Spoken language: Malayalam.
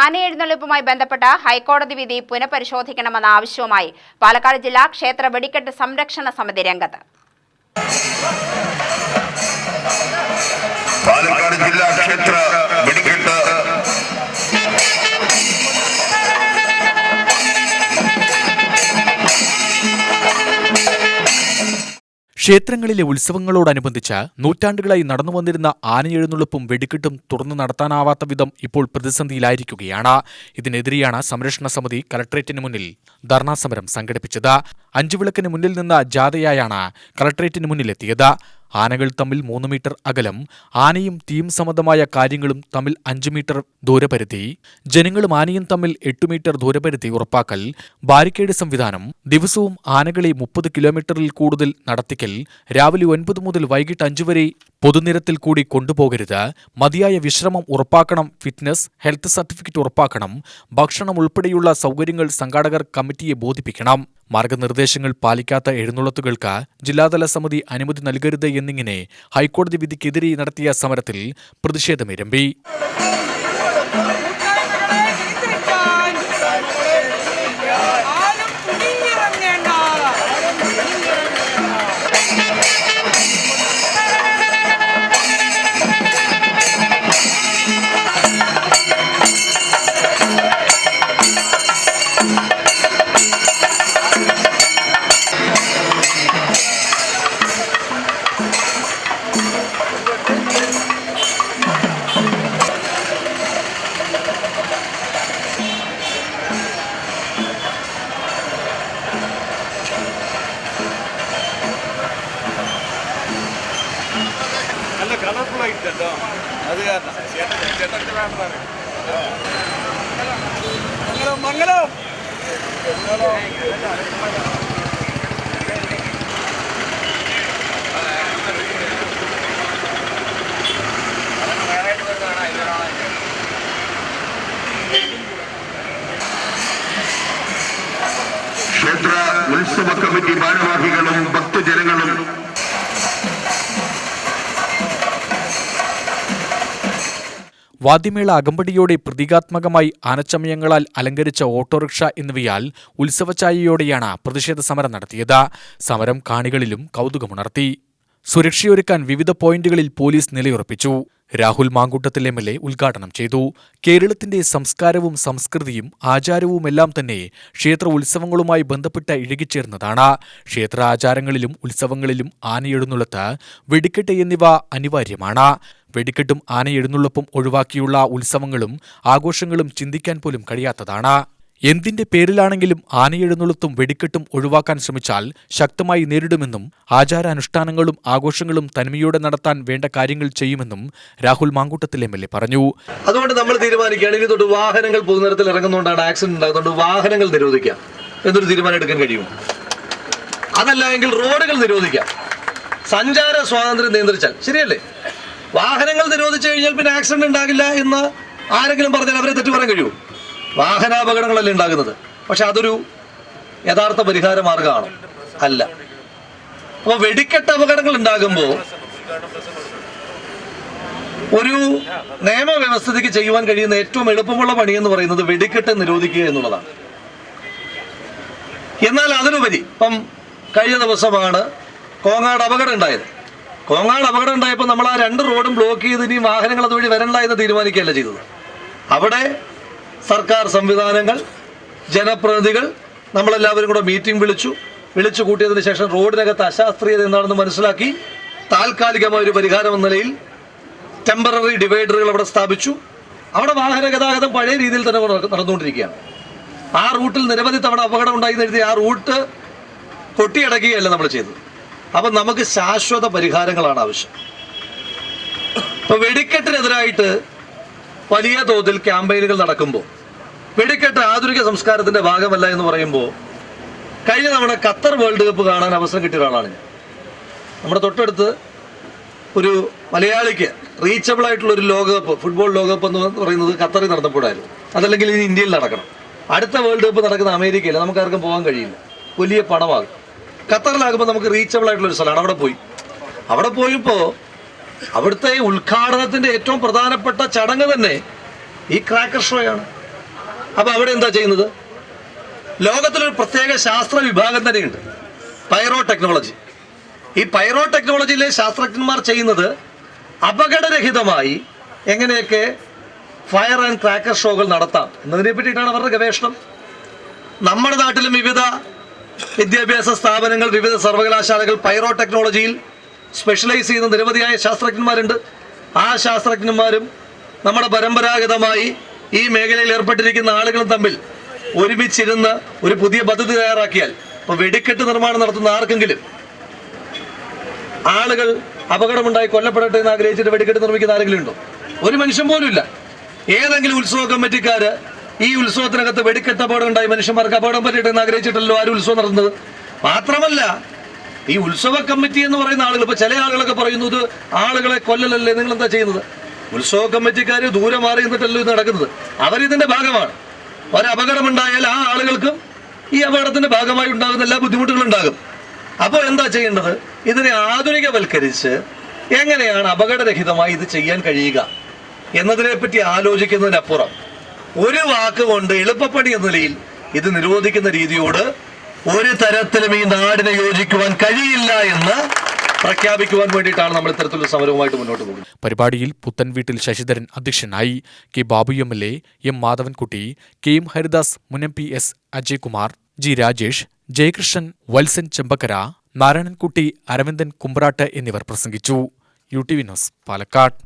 ആനയെഴുന്നള്ളിപ്പുമായി ബന്ധപ്പെട്ട ഹൈക്കോടതി വിധി പുനഃപരിശോധിക്കണമെന്ന ആവശ്യവുമായി പാലക്കാട് ജില്ലാ ക്ഷേത്ര വെടിക്കെട്ട് സംരക്ഷണ സമിതി രംഗത്ത്. പാലക്കാട് ജില്ലാ ക്ഷേത്ര ക്ഷേത്രങ്ങളിലെ ഉത്സവങ്ങളോടനുബന്ധിച്ച് നൂറ്റാണ്ടുകളായി നടന്നു വന്നിരുന്ന ആനയെഴുന്നള്ളിപ്പും വെടിക്കെട്ടും തുറന്നു നടത്താനാവാത്ത വിധം ഇപ്പോൾ പ്രതിസന്ധിയിലായിരിക്കുകയാണ്. ഇതിനെതിരെയാണ് സംരക്ഷണ സമിതി കലക്ട്രേറ്റിന് മുന്നിൽ ധർണാ സമരം സംഘടിപ്പിച്ചത്. അഞ്ചുവിളക്കിന് മുന്നിൽ നിന്ന ജാഥയായാണ് കലക്ട്രേറ്റിന് മുന്നിലെത്തിയത്. ആനകൾ തമ്മിൽ മൂന്ന് മീറ്റർ അകലം ആനയും തീം സംബന്ധമായ കാര്യങ്ങളും തമ്മിൽ അഞ്ച് മീറ്റർ ദൂരപരിധി ജനങ്ങളും ആനയും തമ്മിൽ എട്ട് മീറ്റർ ദൂരപരിധി ഉറപ്പാക്കൽ ബാരിക്കേഡ് സംവിധാനം ദിവസവും ആനകളെ മുപ്പത് കിലോമീറ്ററിൽ കൂടുതൽ നടത്തിക്കൽ രാവിലെ ഒൻപത് മുതൽ വൈകിട്ട് അഞ്ചു വരെ പൊതുനിരത്തിൽ കൂടി കൊണ്ടുപോകരുത്. മതിയായ വിശ്രമം ഉറപ്പാക്കണം. ഫിറ്റ്നസ് ഹെൽത്ത് സർട്ടിഫിക്കറ്റ് ഉറപ്പാക്കണം. ഭക്ഷണം ഉൾപ്പെടെയുള്ള സൗകര്യങ്ങൾ സംഘാടകർ കമ്മിറ്റിയെ ബോധിപ്പിക്കണം. മാർഗനിർദ്ദേശങ്ങൾ പാലിക്കാത്ത എഴുന്നള്ളത്തുകൾക്ക് ജില്ലാതല സമിതി അനുമതി നൽകരുത് എന്നിങ്ങനെ ഹൈക്കോടതി വിധിക്കെതിരെ നടത്തിയ സമരത്തിൽ പ്രതിഷേധമിരമ്പി നല്ല കളർഫുൾ ആയിട്ട് കേട്ടോ അത് കാരണം ചേട്ടൻ ചേട്ടൻ്റെ വേണ്ടതാണ് മംഗളം മംഗളം ക്ഷേത്ര ഉത്സവ കമ്മിറ്റി ഭാരവാഹികളും ഭക്തജനങ്ങളും വാദ്യമേള അകമ്പടിയോടെ പ്രതീകാത്മകമായി ആനച്ചമയങ്ങളാൽ അലങ്കരിച്ച ഓട്ടോറിക്ഷ എന്നിവയാൽ ഉത്സവഛായയോടെയാണ് പ്രതിഷേധ സമരം നടത്തിയത്. സമരം കാണികളിലും കൗതുകമുണർത്തി. സുരക്ഷയൊരുക്കാൻ വിവിധ പോയിന്റുകളിൽ police നിലയുറപ്പിച്ചു. Rahul Mamkootathil M L A ഉദ്ഘാടനം ചെയ്തു. കേരളത്തിന്റെ സംസ്കാരവും സംസ്കൃതിയും ആചാരവുമെല്ലാം തന്നെ ക്ഷേത്ര ഉത്സവങ്ങളുമായി ബന്ധപ്പെട്ട് ഇഴുകിച്ചേർന്നതാണ്. ക്ഷേത്ര ആചാരങ്ങളിലും ഉത്സവങ്ങളിലും ആനയെഴുന്നള്ളത്ത് വെടിക്കെട്ട് എന്നിവ അനിവാര്യമാണ്. വെടിക്കെട്ടും ആനയെഴുന്നള്ളപ്പും ഒഴിവാക്കിയുള്ള ഉത്സവങ്ങളും ആഘോഷങ്ങളും ചിന്തിക്കാൻ പോലും കഴിയാത്തതാണ്. എന്തിന്റെ പേരിലാണെങ്കിലും ആനയെഴുന്നള്ളത്തും വെടിക്കെട്ടും ഒഴിവാക്കാൻ ശ്രമിച്ചാൽ ശക്തമായി നേരിടുമെന്നും ആചാരാനുഷ്ഠാനങ്ങളും ആഘോഷങ്ങളും തനിമയോടെ നടത്താൻ വേണ്ട കാര്യങ്ങൾ ചെയ്യുമെന്നും Rahul Mamkootathil M L A പറഞ്ഞു. അതുകൊണ്ട് നമ്മൾ തീരുമാനിക്കുകയാണ്. ഇനി തൊട്ട് വാഹനങ്ങൾ പൊതുനിരത്തിൽ ഇറങ്ങുന്നതുകൊണ്ടാണ് ആക്സിഡന്റ് ഉണ്ടാകുന്നതുകൊണ്ട് വാഹനങ്ങൾ നിരോധിക്കാം. എന്നൊരു തീരുമാനം എടുക്കാൻ കഴിയും? അതല്ല എങ്കിൽ റോഡുകൾ നിരോധിക്കാം. സഞ്ചാര സ്വാതന്ത്ര്യം നിയന്ത്രിച്ചാൽ. ശരിയല്ലേ? വാഹനങ്ങൾ നിരോധിച്ചു കഴിഞ്ഞാൽ പിന്നെ ആക്സിഡന്റ് ഉണ്ടാകില്ല എന്ന് ആരെങ്കിലും പറഞ്ഞാൽ അവരെ തെറ്റു പറയാൻ കഴിയുമോ വാഹനാപകടങ്ങളല്ലേ ഉണ്ടാകുന്നത്. പക്ഷെ അതൊരു യഥാർത്ഥ പരിഹാര മാർഗമാണ്. അല്ല. അപ്പോൾ വെടിക്കെട്ട് അപകടങ്ങൾ ഉണ്ടാകുമ്പോൾ ഒരു നിയമവ്യവസ്ഥയ്ക്ക് ചെയ്യുവാൻ കഴിയുന്ന ഏറ്റവും എളുപ്പമുള്ള പണി എന്ന് പറയുന്നത് വെടിക്കെട്ട് നിരോധിക്കുക എന്നുള്ളതാണ്. എന്നാൽ അതിനുപരി ഇപ്പം കഴിഞ്ഞ ദിവസമാണ് കോങ്ങാട് അപകടം ഉണ്ടായത്. കോങ്ങാട് അപകടം ഉണ്ടായപ്പോൾ നമ്മൾ ആ രണ്ട് റോഡും ബ്ലോക്ക് ചെയ്ത് ഇനി വാഹനങ്ങൾ അതുവഴി വരണ്ട എന്ന് തീരുമാനിക്കുകയല്ല ചെയ്തത്. അവിടെ സർക്കാർ സംവിധാനങ്ങൾ ജനപ്രതിനിധികൾ നമ്മളെല്ലാവരും കൂടെ മീറ്റിംഗ് വിളിച്ചു. വിളിച്ചു കൂട്ടിയതിന് ശേഷം റോഡിനകത്ത് അശാസ്ത്രീയത എന്താണെന്ന് മനസ്സിലാക്കി താൽക്കാലികമായ ഒരു പരിഹാരം എന്ന നിലയിൽ ടെമ്പററി ഡിവൈഡറുകൾ അവിടെ സ്ഥാപിച്ചു. അവിടെ വാഹന ഗതാഗതം പഴയ രീതിയിൽ തന്നെ നടന്നുകൊണ്ടിരിക്കുകയാണ്. ആ റൂട്ടിൽ നിരവധി തവണ അപകടം ഉണ്ടായി എഴുതി ആ റൂട്ട് കൊട്ടിയടക്കുകയല്ല നമ്മൾ ചെയ്തത്. അപ്പം നമുക്ക് ശാശ്വത പരിഹാരങ്ങളാണ് ആവശ്യം. ഇപ്പൊ വെടിക്കെട്ടിനെതിരായിട്ട് വലിയ തോതിൽ ക്യാമ്പയിനുകൾ നടക്കുമ്പോൾ വെടിക്കെട്ട് ആധുനിക സംസ്കാരത്തിന്റെ ഭാഗമല്ല എന്ന് പറയുമ്പോൾ കഴിഞ്ഞ തവണ ഖത്തർ വേൾഡ് കപ്പ് കാണാൻ അവസരം കിട്ടിയ ഒരാളാണ് ഞാൻ. നമ്മുടെ തൊട്ടടുത്ത് ഒരു മലയാളിക്ക് റീച്ചബിൾ ആയിട്ടുള്ള ഒരു ലോകകപ്പ് ഫുട്ബോൾ ലോകകപ്പ് എന്ന് പറയുന്നത് ഖത്തറിൽ നടന്നപ്പോഴായിരുന്നു. അതല്ലെങ്കിൽ ഇനി ഇന്ത്യയിൽ നടക്കണം. അടുത്ത വേൾഡ് കപ്പ് നടക്കുന്ന അമേരിക്കയിൽ നമുക്ക് ആർക്കും പോകാൻ കഴിയില്ല. വലിയ പണമാകും. ഖത്തറിലാകുമ്പോൾ നമുക്ക് റീച്ചബിൾ ആയിട്ടുള്ള ഒരു സ്ഥലമാണ്. അവിടെ പോയി. അവിടെ പോയപ്പോൾ അവിടുത്തെ ഉദ്ഘാടനത്തിന്റെ ഏറ്റവും പ്രധാനപ്പെട്ട ചടങ്ങ് തന്നെ ഈ ക്രാക്കർ ഷോയാണ് അപ്പൊ അവിടെ എന്താ ചെയ്യുന്നത്? ലോകത്തിലൊരു പ്രത്യേക ശാസ്ത്ര വിഭാഗം തന്നെയുണ്ട്. പൈറോ ടെക്നോളജി ഈ പൈറോ ടെക്നോളജിയിലെ ശാസ്ത്രജ്ഞന്മാർ ചെയ്യുന്നത് അപകടരഹിതമായി എങ്ങനെയൊക്കെ ഫയർ ആൻഡ് ക്രാക്കർ ഷോകൾ നടത്താം എന്നതിനെ പറ്റിയിട്ടാണ് അവരുടെ ഗവേഷണം. നമ്മുടെ നാട്ടിലും വിവിധ വിദ്യാഭ്യാസ സ്ഥാപനങ്ങൾ വിവിധ സർവകലാശാലകൾ പൈറോ ടെക്നോളജിയിൽ സ്പെഷ്യലൈസ് ചെയ്യുന്ന നിരവധിയായ ശാസ്ത്രജ്ഞന്മാരുണ്ട്. ആ ശാസ്ത്രജ്ഞന്മാരും നമ്മുടെ പരമ്പരാഗതമായി ഈ മേഖലയിൽ ഏർപ്പെട്ടിരിക്കുന്ന ആളുകളും തമ്മിൽ ഒരുമിച്ചിരുന്ന് ഒരു പുതിയ പദ്ധതി തയ്യാറാക്കിയാൽ ഇപ്പോൾ വെടിക്കെട്ട് നിർമ്മാണം നടത്തുന്ന ആർക്കെങ്കിലും ആളുകൾ അപകടമുണ്ടായി കൊല്ലപ്പെടട്ടെ എന്ന് ആഗ്രഹിച്ചിട്ട് വെടിക്കെട്ട് നിർമ്മിക്കുന്ന ആരെങ്കിലും ഉണ്ടോ? ഒരു മനുഷ്യൻ പോലും ഇല്ല ഏതെങ്കിലും ഉത്സവ കമ്മിറ്റിക്കാര് ഈ ഉത്സവത്തിനകത്ത് വെടിക്കെട്ട് അപകടം ഉണ്ടായി. മനുഷ്യന്മാർക്ക് അപകടം പറ്റിയിട്ട് എന്ന് ആഗ്രഹിച്ചിട്ടല്ലോ ആരും ഉത്സവം നടന്നത്. മാത്രമല്ല ഈ ഉത്സവ കമ്മിറ്റി എന്ന് പറയുന്ന ആളുകൾ ഇപ്പൊ ചില ആളുകളൊക്കെ പറയുന്നത് ആളുകളെ കൊല്ലലല്ലേ നിങ്ങൾ എന്താ ചെയ്യുന്നത്? ഉത്സവ കമ്മിറ്റിക്കാർ ദൂരെ മാറി നിന്നിട്ടല്ലോ ഇത് നടക്കുന്നത്. അവരിതിന്റെ ഭാഗമാണ്. ഒരപകടമുണ്ടായാൽ ആ ആളുകൾക്കും ഈ അപകടത്തിന്റെ ഭാഗമായി ഉണ്ടാകുന്ന എല്ലാ ബുദ്ധിമുട്ടുകളും ഉണ്ടാകും. അപ്പോൾ എന്താ ചെയ്യേണ്ടത്? ഇതിനെ ആധുനികവൽക്കരിച്ച് എങ്ങനെയാണ് അപകടരഹിതമായി ഇത് ചെയ്യാൻ കഴിയുക എന്നതിനെപ്പറ്റി ആലോചിക്കുന്നതിനപ്പുറം ഒരു വാക്ക് കൊണ്ട് എളുപ്പപ്പണി എന്ന നിലയിൽ ഇത് നിരോധിക്കുന്ന രീതിയോട് ഒരു തരത്തിലും ഈ നാടിനെ യോജിക്കുവാൻ കഴിയില്ല എന്ന് പ്രഖ്യാപിക്കുവാൻ വേണ്ടിയിട്ടാണ് നമ്മൾ ഇത്തരത്തിലുള്ള സമരവുമായിട്ട് മുന്നോട്ട് പോകുന്നത്. പരിപാടിയിൽ പുത്തൻ വീട്ടിൽ ശശിധരൻ അധ്യക്ഷനായി K Babu M L A M Madhavankutty K M Haridas മുനം P S Ajaykumar G Rajesh Jayakrishnan Valsan Chembakkara Narayanankutty Aravindan Kumbrat എന്നിവർ പ്രസംഗിച്ചു. U T V news Palakkad.